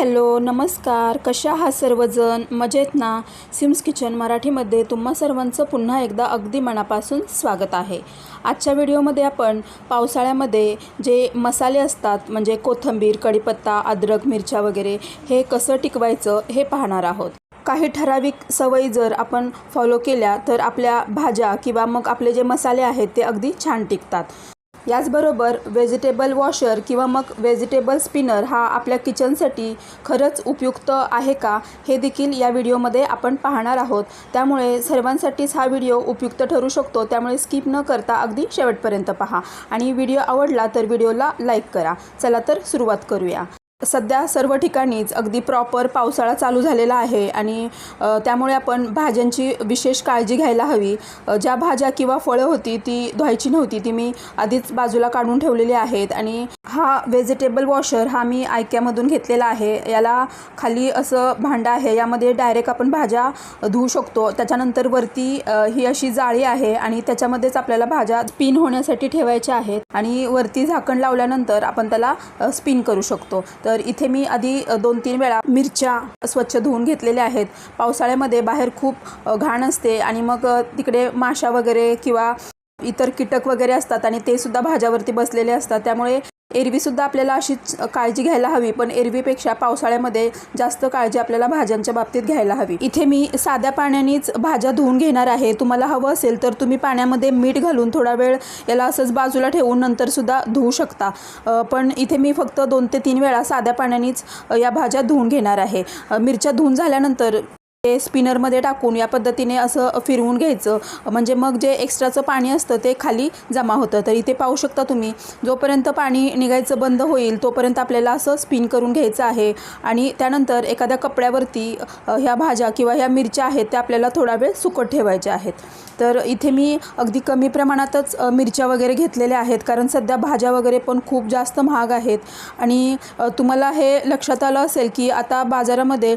Hello नमस्कार. कशा हा सर्वजण? मजेत ना? सिम्स किचन मराठीमध्ये तुम्हा सर्वांचं पुन्हा एकदा अगदी मनापासून स्वागत आहे. आजच्या व्हिडिओमध्ये आपण पावसाळ्यामध्ये जे मसाले असतात म्हणजे कोथिंबीर कढीपत्ता अद्रक मिरच्या वगैरे हे कसं टिकवायचं हे पाहणार आहोत. काही ठराविक सवयी जर आपण फॉलो केल्या तर आपल्या भाज्या किंवा मग आपले जे मसाले आहेत ते अगदी छान टिकतात. याचबरोबर व्हेजिटेबल वॉशर किंवा मग व्हेजिटेबल स्पिनर हा आपल्या किचनसाठी खरंच उपयुक्त आहे का हे देखील या व्हिडिओमध्ये आपण पाहणार आहोत. त्यामुळे सर्वांसाठीच हा व्हिडिओ उपयुक्त ठरू शकतो. त्यामुळे स्किप न करता अगदी शेवटपर्यंत पहा. आणि व्हिडिओ आवडला तर व्हिडिओला लाईक करा. चला तर सुरुवात करूया. सध्या सर्व ठिकाणीच अगदी प्रॉपर पावसाळा चालू झालेला आहे आणि त्यामुळे आपण भाज्यांची विशेष काळजी घ्यायला हवी. ज्या भाज्या किंवा फळं होती ती धुवायची नव्हती ती मी आधीच बाजूला काढून ठेवलेली आहेत आणि हा व्हेजिटेबल वॉशर हा मी आयक्यामधून घेतलेला आहे. याला खाली असं भांडं आहे यामध्ये डायरेक्ट आपण भाज्या धुवू शकतो. त्याच्यानंतर वरती ही अशी जाळी आहे आणि त्याच्यामध्येच आपल्याला भाज्या स्पिन होण्यासाठी ठेवायच्या आहेत आणि वरती झाकण लावल्यानंतर आपण त्याला स्पिन करू शकतो. तर तर इथे मी आधी दोन तीन वेळा मिरच्या स्वच्छ धुवून घेतलेल्या आहेत. पावसाळ्यामध्ये बाहेर खूप घाण असते आणि मग तिकडे माशा वगैरे किंवा इतर कीटक वगैरे असतात आणि ते सुद्धा भाज्यावरती बसलेले असतात. त्यामुळे एरवीसुद्धा आपल्याला अशीच काळजी घ्यायला हवी पण एरवीपेक्षा पावसाळ्यामध्ये जास्त काळजी आपल्याला भाज्यांच्या बाबतीत घ्यायला हवी. इथे मी साध्या पाण्यानेच भाज्या धुवून घेणार आहे. तुम्हाला हवं असेल तर तुम्ही पाण्यामध्ये मीठ घालून थोडा वेळ याला असंच बाजूला ठेवून नंतरसुद्धा धुवू शकता. पण इथे मी फक्त दोन ते तीन वेळा साध्या पाण्यानेच या भाज्या धुवून घेणार आहे. मिरच्या धुवून झाल्यानंतर ते स्पिनरमध्ये टाकून या पद्धतीने असं फिरवून घ्यायचं. म्हणजे मग जे एक्स्ट्राचं पाणी असतं ते खाली जमा होतं. तर इथे पाहू शकता तुम्ही जोपर्यंत पाणी निघायचं बंद होईल तोपर्यंत आपल्याला असं स्पिन करून घ्यायचं आहे. आणि त्यानंतर एखाद्या कपड्यावरती ह्या भाज्या किंवा ह्या मिरच्या आहेत त्या आपल्याला थोडा वेळ सुकट ठेवायच्या आहेत. तर इथे मी अगदी कमी प्रमाणातच मिरच्या वगैरे घेतलेल्या आहेत. कारण सध्या भाज्या वगैरे पण खूप जास्त महाग आहेत. आणि तुम्हाला हे लक्षात आलं असेल की आता बाजारामध्ये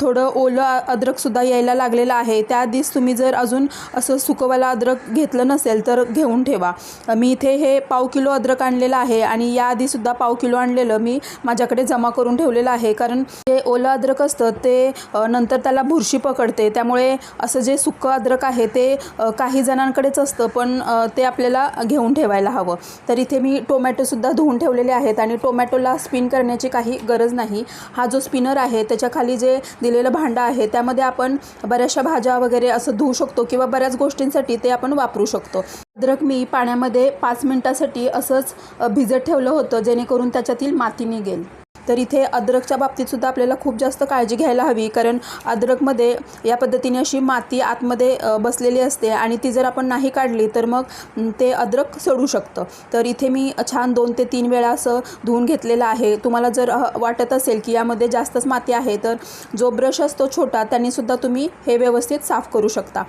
थोडं ओलं अद्रकसुद्धा यायला लागलेलं आहे. त्याआधीच तुम्ही जर अजून असं सुकवाला अद्रक घेतलं नसेल तर घेऊन ठेवा. मी इथे हे पाव किलो अद्रक आणलेलं आहे आणि याआधीसुद्धा पाव किलो आणलेलं मी माझ्याकडे जमा करून ठेवलेलं आहे. कारण जे ओलं अद्रक असतं ते नंतर त्याला बुरशी पकडते. त्यामुळे असं जे सुकं अद्रक आहे ते काही जणांकडेच असतं पण ते आपल्याला घेऊन ठेवायला हवं. तर इथे मी टोमॅटोसुद्धा धुवून ठेवलेले आहेत आणि टोमॅटोला स्पिन करण्याची काही गरज नाही. हा जो स्पिनर आहे त्याच्याखाली जे दिलेलं भांडं आहे त्यामध्ये आपण बऱ्याचशा भाज्या वगैरे असं धुवू शकतो किंवा बऱ्याच गोष्टींसाठी ते आपण वापरू शकतो. अद्रक मी पाण्यामध्ये पाच मिनटासाठी असंच भिजत ठेवलं होतं जेणेकरून त्याच्यातील माती निघेल. तर इथे अद्रकच्या बाबतीत सुद्धा आपल्याला खूप जास्त काळजी घ्यायला हवी कारण अद्रकमध्ये या पद्धतीने अशी माती आतमध्ये बसलेली असते आणि ती जर आपण नाही काढली तर मग ते अद्रक सडू शकतं. तर इथे मी छान दोन ते तीन वेळा असं धुवून घेतलेलं आहे. तुम्हाला जर वाटत असेल की यामध्ये जास्तच माती आहे तर जो ब्रश असतो छोटा त्यांनी सुद्धा तुम्ही हे व्यवस्थित साफ करू शकता.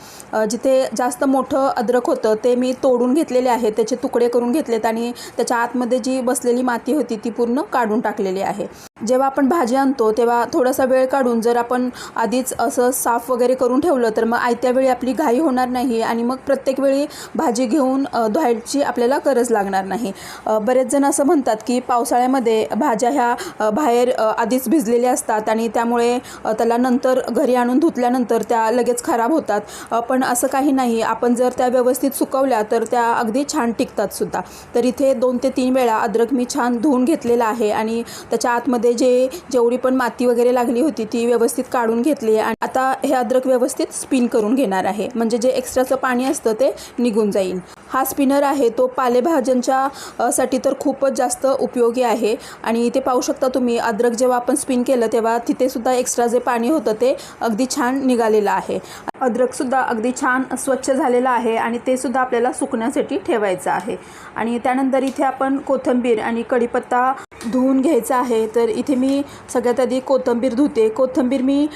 जिथे जास्त मोठं अद्रक होतं ते मी तोडून घेतलेले आहे. त्याचे तुकडे करून घेतलेत आणि त्याच्या आतमध्ये जी बसलेली माती होती ती पूर्ण काढून टाकलेली आहे. mensaje. जेव्हा आपण भाजी आणतो तेव्हा थोडासा वेळ काढून जर आपण आधीच असं साफ वगैरे करून ठेवलं तर मग आयत्या वेळी आपली घाई होणार नाही आणि मग प्रत्येक वेळी भाजी घेऊन धुवायची आपल्याला गरज लागणार नाही. बरेच जण असं म्हणतात की पावसाळ्यामध्ये भाज्या ह्या बाहेर आधीच भिजलेल्या असतात आणि त्यामुळे त्याला नंतर घरी आणून धुतल्यानंतर त्या लगेच खराब होतात. पण असं काही नाही. आपण जर त्या व्यवस्थित सुकवल्या तर त्या अगदी छान टिकतात सुद्धा. तर इथे दोन ते तीन वेळा अद्रक मी छान धुवून घेतलेला आहे आणि त्याच्या आतमध्ये जे जेवढी पण माती वगैरे लागली होती ती व्यवस्थित काढून घेतली आणि आता हे अद्रक व्यवस्थित स्पिन करून घेणार आहे. म्हणजे जे एक्स्ट्राचं पाणी असतं ते निघून जाईल. हा स्पिनर आहे तो पालेभाज्यांच्या साठी तर खूपच जास्त उपयोगी आहे. आणि इथे पाहू शकता तुम्ही अद्रक जेव्हा आपण स्पिन केलं तेव्हा तिथेसुद्धा एक्स्ट्रा जे पाणी होतं ते अगदी छान निघालेलं आहे. अद्रकसुद्धा अगदी छान स्वच्छ झालेलं आहे आणि ते सुद्धा आपल्याला सुकण्यासाठी ठेवायचं आहे. आणि त्यानंतर इथे आपण कोथिंबीर आणि कढीपत्ता धुवून घ्यायचा आहे. तर इथे मी सगळ्यात आधी कोथिंबीर धुते. कोथिंबीर मी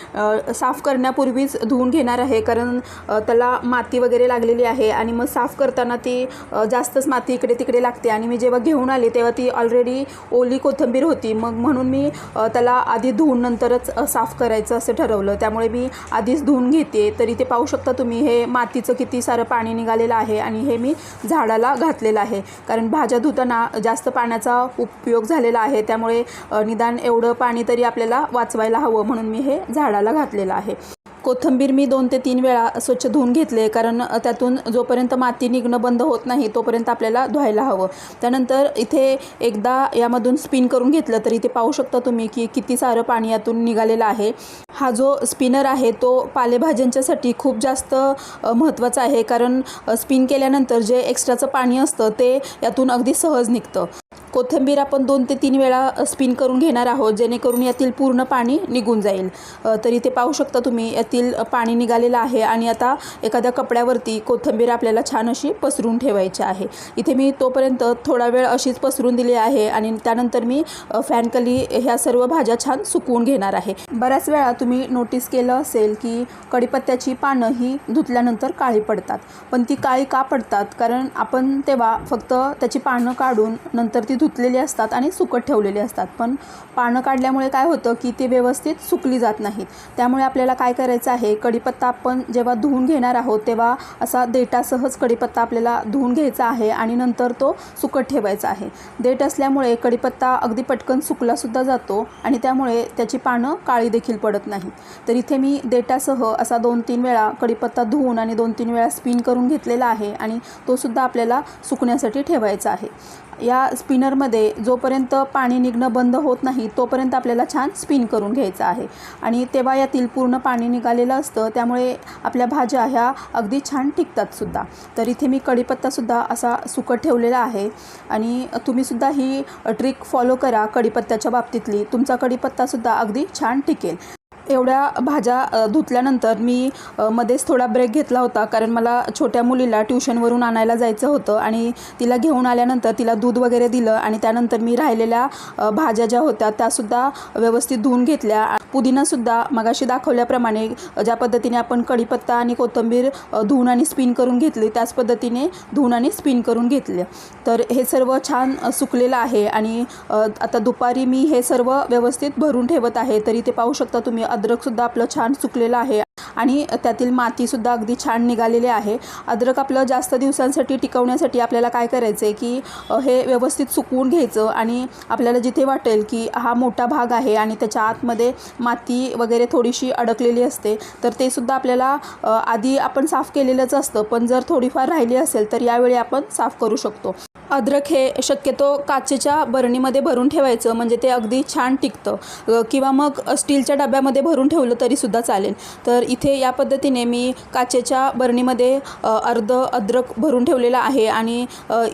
साफ करण्यापूर्वीच धुवून घेणार आहे. कारण त्याला माती वगैरे लागलेली आहे आणि मग साफ करताना ती जास्तच माती इकडे तिकडे लागते. आणि मी जेव्हा घेऊन आले तेव्हा ती ऑलरेडी ओली कोथिंबीर होती. मग म्हणून मी त्याला आधी धुवून नंतरच साफ करायचं असं ठरवलं. त्यामुळे मी आधीच धुवून घेते. तर इथे पाहू शकता तुम्ही हे मातीचं किती सारं पाणी निघालेलं आहे आणि हे मी झाडाला घातलेलं आहे. कारण भाज्या धुताना जास्त पाण्याचा उपयोग झालेला निघालेला आहे. त्यामुळे निदान एवढं पाणी तरी आपल्याला वाचवायला हवं म्हणून मी हे झाडाला घातलेलं आहे. कोथिंबीर मी दोन ते तीन वेळा स्वच्छ धुवून घेतले कारण त्यातून जोपर्यंत माती निघणं बंद होत नाही तोपर्यंत आपल्याला धुवायला हवं. त्यानंतर इथे एकदा यामधून स्पिन करून घेतलं तर इथे पाहू शकता तुम्ही की किती सारं पाणी यातून निघालेलं आहे. हा जो स्पिनर आहे तो पालेभाज्यांच्यासाठी खूप जास्त महत्त्वाचा आहे. कारण स्पिन केल्यानंतर जे एक्स्ट्राचं पाणी असतं ते यातून अगदी सहज निघतं. कोथिंबीर आपण दोन ते तीन वेळा स्पिन करून घेणार आहोत जेणेकरून यातील पूर्ण पाणी निघून जाईल. तरी तर इथे पाहू शकता तुम्ही यातील पाणी निघालेलं आहे आणि आता एखाद्या कपड्यावरती कोथिंबीर आपल्याला छान अशी पसरून ठेवायची आहे. इथे मी तोपर्यंत थोडा वेळ अशीच पसरून दिली आहे आणि त्यानंतर मी फॅनकली ह्या सर्व भाज्या छान सुकवून घेणार आहे. बऱ्याच वेळा तुम्ही नोटीस केलं असेल की कढीपत्त्याची पानं ही धुतल्यानंतर काळी पडतात. पण ती काळी का पडतात? कारण आपण तेव्हा फक्त त्याची पानं काढून नंतर ती धुतलेली असतात आणि सुकत ठेवलेली असतात. पण पानं काढल्यामुळे काय होतं की ती व्यवस्थित सुकली जात नाहीत. त्यामुळे आपल्याला काय करायचं आहे कढीपत्ता आपण जेव्हा धुवून घेणार आहोत तेव्हा असा देटासहच कढीपत्ता आपल्याला धुवून घ्यायचा आहे आणि नंतर तो सुकत ठेवायचा आहे. देठ असल्यामुळे कढीपत्ता अगदी पटकन सुकलासुद्धा जातो आणि त्यामुळे त्याची पानं काळी देखील पडत नाहीत. तर इथे मी देटासह असा दोन तीन वेळा कढीपत्ता धुवून आणि दोन तीन वेळा स्पिन करून घेतलेला आहे आणि तो सुद्धा आपल्याला सुकण्यासाठी ठेवायचा आहे. या स्पिनरमध्ये जोपर्यंत पाणी निघणं बंद होत नाही तोपर्यंत आपल्याला छान स्पिन करून घ्यायचं आहे. आणि तेव्हा यातील पूर्ण पाणी निघालेलं असतं त्यामुळे आपल्या भाज्या ह्या अगदी छान टिकतात सुद्धा. तर इथे मी कढीपत्तासुद्धा असा सुकट ठेवलेला आहे. आणि तुम्हीसुद्धा ही ट्रिक फॉलो करा कढीपत्त्याच्या बाबतीतली. तुमचा कढीपत्तासुद्धा अगदी छान टिकेल. एवढ्या भाज्या धुतल्यानंतर मी मध्येच थोडा ब्रेक घेतला होता. कारण मला छोट्या मुलीला ट्युशनवरून आणायला जायचं होतं आणि तिला घेऊन आल्यानंतर तिला दूध वगैरे दिलं आणि त्यानंतर मी राहिलेल्या भाज्या ज्या होत्या त्यासुद्धा व्यवस्थित धुवून घेतल्या पुदिनासुद्धा मगाशी दाखवल्याप्रमाणे ज्या पद्धतीने आपण कढीपत्ता आणि कोथिंबीर धुवून आणि स्पिन करून घेतली त्याच पद्धतीने धुवून आणि स्पिन करून घेतले. तर हे सर्व छान सुकलेलं आहे आणि आता दुपारी मी हे सर्व व्यवस्थित भरून ठेवत आहे तरी ते पाहू शकता तुम्ही अद्रकसुद्धा आपलं छान सुकलेलं आहे आणि त्यातील मातीसुद्धा अगदी छान निघालेली आहे. अद्रक आपलं जास्त दिवसांसाठी टिकवण्यासाठी आपल्याला काय करायचं आहे की हे व्यवस्थित सुकवून घ्यायचं आणि आपल्याला जिथे वाटेल की हा मोठा भाग आहे आणि त्याच्या आतमध्ये माती वगैरे थोडीशी अडकलेली असते तर ते सुद्धा आपल्याला आधी आपण साफ केलेलंच असतं पण जर थोडीफार राहिली असेल तर यावेळी आपण साफ करू शकतो. अद्रक हे शक्यतो काचेच्या बरणीमध्ये भरून ठेवायचं म्हणजे ते अगदी छान टिकतं. किंवा मग स्टीलच्या डब्यामध्ये भरून ठेवलं तरीसुद्धा चालेल. तर इथे या पद्धतीने मी काचेच्या बरणीमध्ये अर्ध अद्रक भरून ठेवलेलं आहे आणि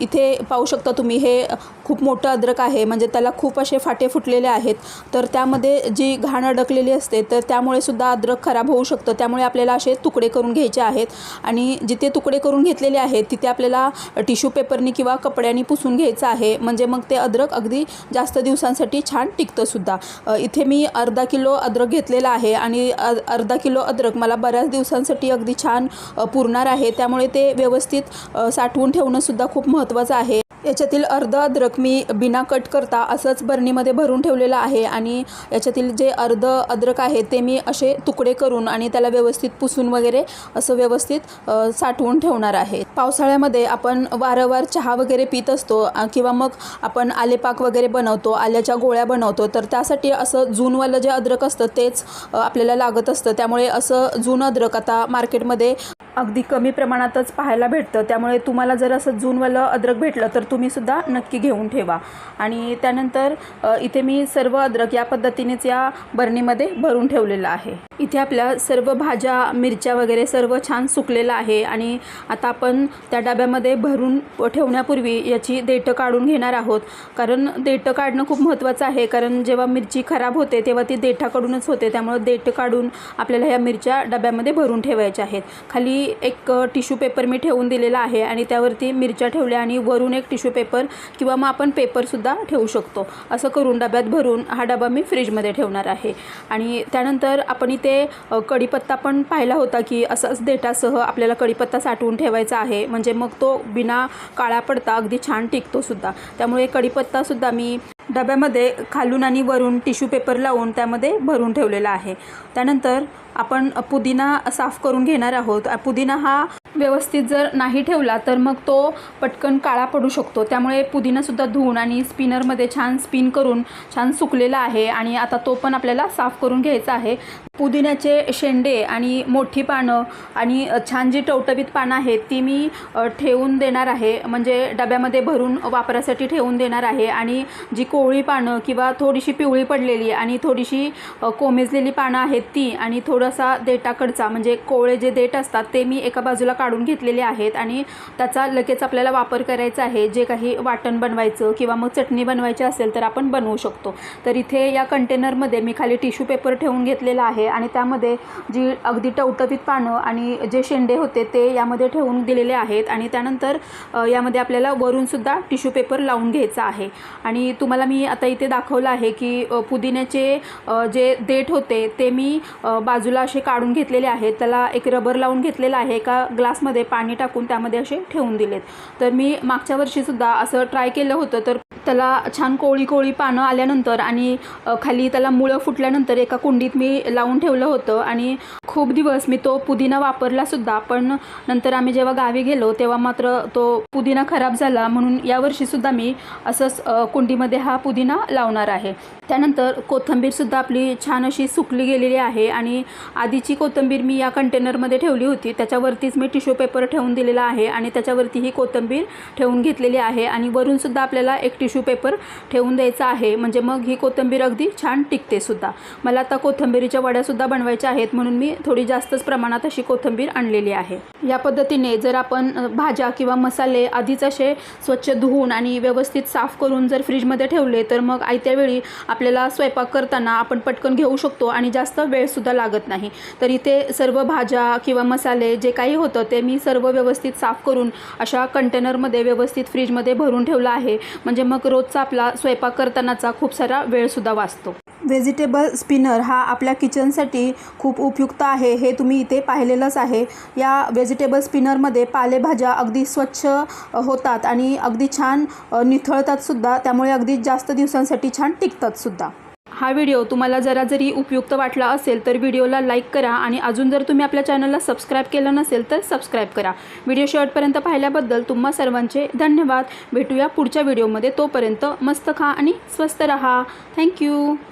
इथे पाहू शकता तुम्ही हे खूप मोठं अद्रक आहे म्हणजे त्याला खूप असे फाटे फुटलेले आहेत. तर त्यामध्ये जी घाण अडकलेली असते तर त्यामुळे सुद्धा अद्रक खराब होऊ शकतं. त्यामुळे आपल्याला असे तुकडे करून घ्यायचे आहेत. आणि जिथे तुकडे करून घेतलेले आहेत तिथे आपल्याला टिश्यू पेपरनी किंवा कपडे कपड्यानी पुसून घ्यायचं आहे. म्हणजे मग ते अद्रक अगदी जास्त दिवसांसाठी छान टिकतंसुद्धा इथे मी अर्धा किलो अद्रक घेतलेला आहे आणि अर्धा किलो अद्रक मला बऱ्याच दिवसांसाठी अगदी छान पुरणार आहे. त्यामुळे ते व्यवस्थित साठवून ठेवणंसुद्धा खूप महत्त्वाचं आहे. याच्यातील अर्ध अद्रक मी बिना कट करता असंच बरणीमध्ये भरून ठेवलेलं आहे आणि याच्यातील जे अर्ध अद्रक आहे ते मी असे तुकडे करून आणि त्याला व्यवस्थित पुसून वगैरे असं व्यवस्थित साठवून ठेवणार आहे. पावसाळ्यामध्ये आपण वारंवार चहा वगैरे पित असतो किंवा मग आपण आलेपाक वगैरे बनवतो आल्याच्या गोळ्या बनवतो तर त्यासाठी असं जूनवालं जे अद्रक असतं तेच आपल्याला लागत असतं. त्यामुळे असं जून अद्रक आता मार्केटमध्ये अगदी कमी प्रमाणातच पाहायला भेटतं. त्यामुळे तुम्हाला जर असं जूनवालं अद्रक भेटलं तर तुम्हीसुद्धा नक्की घेऊन ठेवा. आणि त्यानंतर इथे मी सर्व अद्रक या पद्धतीनेच या बरणीमध्ये भरून ठेवलेलं आहे. इथे आपल्या सर्व भाज्या मिरच्या वगैरे सर्व छान सुकलेलं आहे. आणि आता आपण त्या डब्यामध्ये भरून ठेवण्यापूर्वी याची देठं काढून घेणार आहोत. कारण देठं काढणं खूप महत्त्वाचं आहे. कारण जेव्हा मिरची खराब होते तेव्हा ती देठाकडूनच होते. त्यामुळं देठं काढून आपल्याला ह्या मिरच्या डब्यामध्ये भरून ठेवायच्या आहेत. खाली एक टिश्यू पेपर मी ठेवून दिलेला आहे आणि त्यावरती मिरच्या ठेवल्या आणि वरून एक टिश्यू पेपर किंवा मग आपण पेपरसुद्धा ठेवू शकतो. असं करून डब्यात भरून हा डबा मी फ्रीजमध्ये ठेवणार आहे. आणि त्यानंतर आपण इथे कढीपत्ता पण पाहिला होता की असंच देटासह आपल्याला कढीपत्ता साठवून ठेवायचा आहे. म्हणजे मग तो बिना काळा पडता अगदी छान टिकतोसुद्धा त्यामुळे कढीपत्तासुद्धा मी डब्यामध्ये खालून आणि वरून टिश्यू पेपर लावून त्यामध्ये भरून ठेवलेला आहे. त्यानंतर आपण पुदिना साफ करून घेणार आहोत. पुदिना हा व्यवस्थित जर नाही ठेवला तर मग तो पटकन काळा पडू शकतो. त्यामुळे पुदिनासुद्धा धुवून आणि स्पिनरमध्ये छान स्पिन करून छान सुकलेला आहे आणि आता तो पण आपल्याला साफ करून घ्यायचा आहे. पुदिन्याचे शेंडे आणि मोठी पानं आणि छान जी टवटवीत पानं आहेत ती मी ठेवून देणार आहे. म्हणजे डब्यामध्ये भरून वापरासाठी ठेवून देणार आहे. आणि जी कोवळी पानं किंवा थोडीशी पिवळी पडलेली आणि थोडीशी कोमेजलेली पानं आहेत ती आणि थोडासा देटाकडचा म्हणजे कोवळे जे देठ असतात ते मी एका बाजूला काढून घेतलेले आहेत आणि त्याचा लगेच आपल्याला वापर करायचा आहे. जे काही वाटण बनवायचं किंवा मग चटणी बनवायची असेल तर आपण बनवू शकतो. तर इथे या कंटेनरमध्ये मी खाली टिश्यू पेपर ठेवून घेतलेला आहे आणि त्यामध्ये जी अगदी टवटवीत पानं आणि जे शेंडे होते ते यामध्ये ठेवून दिलेले आहेत आणि त्यानंतर यामध्ये आपल्याला वरूनसुद्धा टिश्यू पेपर लावून घ्यायचा आहे. आणि तुम्हाला मी आता इथे दाखवलं आहे की पुदिन्याचे जे देठ होते ते मी बाजूला असे काढून घेतलेले आहेत. त्याला एक रबर लावून घेतलेला आहे. एका ग्लासमध्ये पाणी टाकून त्यामध्ये असे ठेवून दिलेत. तर मी मागच्या वर्षीसुद्धा असं ट्राय केलं होतं तर त्याला छान कोळी कोळी पानं आल्यानंतर आणि खाली त्याला मुळं फुटल्यानंतर एका कुंडीत मी लावून ठेवलं होतं आणि खूप दिवस मी तो पुदिना वापरलासुद्धा पण नंतर आम्ही जेव्हा गावी गेलो तेव्हा मात्र तो पुदिना खराब झाला म्हणून यावर्षीसुद्धा मी असंच कुंडीमध्ये हा पुदिना लावणार आहे. त्यानंतर कोथिंबीरसुद्धा आपली छान अशी सुकली गेलेली आहे आणि आधीची कोथिंबीर मी या कंटेनरमध्ये ठेवली होती. त्याच्यावरतीच मी टिश्यू पेपर ठेवून दिलेला आहे आणि त्याच्यावरती ही कोथिंबीर ठेवून घेतलेली आहे आणि वरूनसुद्धा आपल्याला एक टिश्यू पेपर ठेवून द्यायचा आहे. म्हणजे मग ही कोथिंबीर अगदी छान टिकते सुद्धा. मला आता कोथिंबीरीच्या वड्यासुद्धा बनवायच्या आहेत. म्हणून मी थोडी जास्तच प्रमाणात अशी कोथिंबीर आणलेली आहे. या पद्धतीने जर आपण भाज्या किंवा मसाले आधीच असे स्वच्छ धुवून आणि व्यवस्थित साफ करून जर फ्रीजमध्ये ठेवले तर मग आयत्या वेळी आपल्याला स्वयंपाक करताना आपण पटकन घेऊ शकतो आणि जास्त वेळसुद्धा लागत नाही. तर इथे सर्व भाज्या किंवा मसाले जे काही होतं ते मी सर्व व्यवस्थित साफ करून अशा कंटेनरमध्ये व्यवस्थित फ्रीजमध्ये भरून ठेवलं आहे. म्हणजे मग रोजचा आपला स्वयंपाक करतानाचा खूप सारा वेळसुद्धा वाचतो. व्हेजिटेबल स्पिनर हा आपल्या किचनसाठी खूप उपयुक्त आहे हे तुम्ही इथे पाहिलेलंच आहे. या व्हेजिटेबल स्पिनरमध्ये पालेभाज्या अगदी स्वच्छ होतात आणि अगदी छान निथळतातसुद्धा निथळतात सुद्धा. त्यामुळे अगदी जास्त दिवसांसाठी छान टिकतात सुद्धा. हा व्हिडिओ तुम्हाला जरा जरी उपयुक्त वाटला असेल तर व्हिडिओला लाईक करा आणि अजून जर तुम्ही आपल्या चॅनलला सबस्क्राईब केलं नसेल तर सबस्क्राईब करा. व्हिडिओ शेवटपर्यंत पाहिल्याबद्दल तुम्हा सर्वांचे धन्यवाद. भेटूया पुढच्या व्हिडिओमध्ये तोपर्यंत मस्त खा आणि स्वस्त रहा. थँक्यू